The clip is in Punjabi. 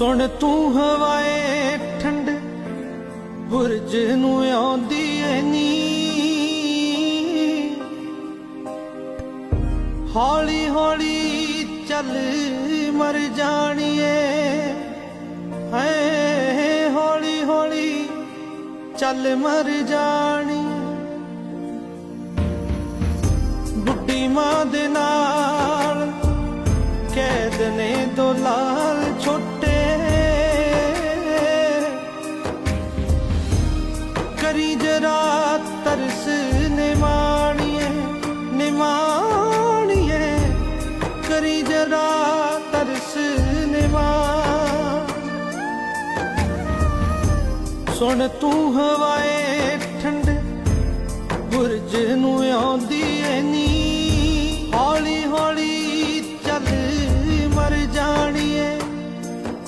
ਸੁਣ ਤੂੰ ਹਵਾਏ ਠੰਡ, ਬੁਰਜ ਨੂੰ ਆਉਂਦੀ ਏ ਨੀ ਹੌਲੀ ਹੌਲੀ ਚੱਲ ਮਰ ਜਾਣੀਏ। ਹੈ ਹੌਲੀ ਹੌਲੀ ਚੱਲ ਮਰ ਜਾਣੀ। ਬੁੱਢੀ ਮਾਂ ਦੇ ਨਾਲ ਕੈਦ ਨੇ ਦੋ ਕਰੀ ਜਰਾ ਤਰਸ ਨਿਮਾਣੀਏ ਨਿਮਾਣੀਏ। ਕਰੀ ਜਰਾ ਤਰਸ ਨਿਮਾਣ। ਸੁਣ ਤੂੰ ਹਵਾਏ ਠੰਡ, ਬੁਰਜ ਨੂੰ ਆਉਂਦੀ ਏ।